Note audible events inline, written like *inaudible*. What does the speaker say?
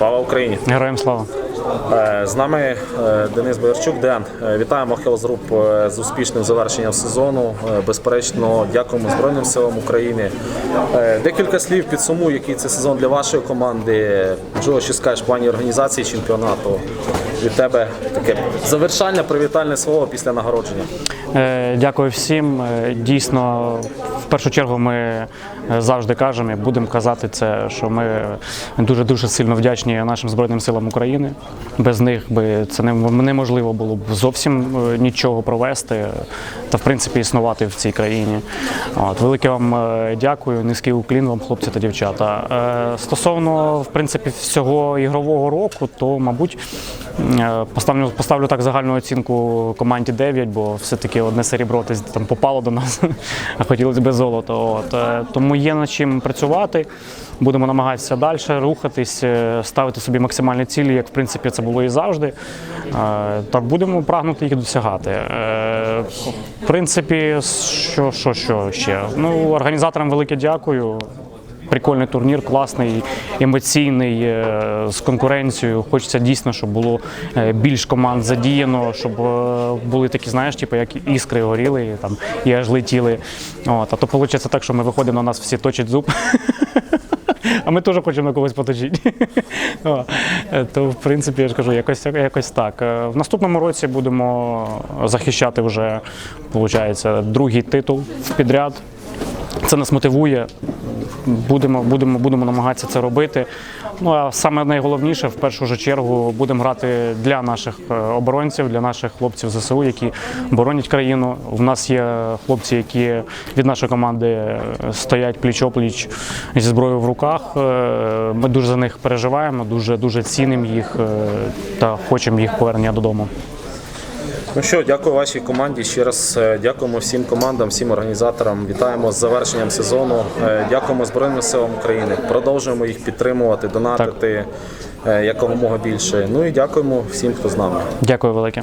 Слава Україні! Героям слава. Е, З нами е, Денис Боярчук. Ден, е, вітаємо Хелзруп з успішним завершенням сезону. Безперечно, дякуємо Збройним силам України. Декілька слів підсумуй, який це сезон для вашої команди. Джо, що скажеш плані організації чемпіонату. Від тебе таке завершальне привітальне слово після нагородження. Е, Дякую всім. Е, Дійсно, в першу чергу ми е, завжди кажемо і будемо казати це, що ми дуже дуже сильно вдячні нашим збройним силам України. Без них би це неможливо було б зовсім нічого провести та в принципі існувати в цій країні. От велике вам дякую, низький уклін вам, хлопці та дівчата. Стосовно в принципі всього ігрового року, то мабуть. Е, Поставлю, поставлю так загальну оцінку команді 9, бо все-таки одне серебро там попало до нас, *laughs* а хотілося б золото. От. е, Тому є над чим працювати. Будемо намагатися далі рухатись, е, ставити собі максимальні цілі, як в принципі це було і завжди. Е, Та будемо прагнути їх досягати. В принципі, що, що, що ще? Ну, організаторам велике дякую. Прикольний турнір, класний, емоційний, е, з конкуренцією. Хочеться дійсно, щоб було е, більш команд задіяно, щоб е, були такі, знаєш, типу, як іскри горіли там, і аж летіли. От, а то виходить так, що ми виходимо на нас всі точать зуб. *laughs* А ми теж хочемо на когось поточити. *laughs* То, в принципі, я ж кажу, якось, якось так. В наступному році будемо захищати вже, виходить, другий титул підряд. Це нас мотивує. Будемо, будемо, будемо намагатися це робити. Ну а саме найголовніше, в першу ж чергу, будемо грати для наших е, оборонців, для наших хлопців ЗСУ, які боронять країну. У нас є хлопці, які від нашої команди е, стоять пліч-опліч зі зброєю в руках. Е, Ми дуже за них переживаємо, дуже дуже цінимо їх та хочемо їх повернення додому. Ну що, дякую вашій команді. Ще раз е, дякуємо всім командам, всім організаторам. Вітаємо з завершенням сезону. Е, Дякуємо Збройним силам України. Продовжуємо їх підтримувати, донатити е, якомога більше. Ну і дякуємо всім, хто з нами. Дякую велике.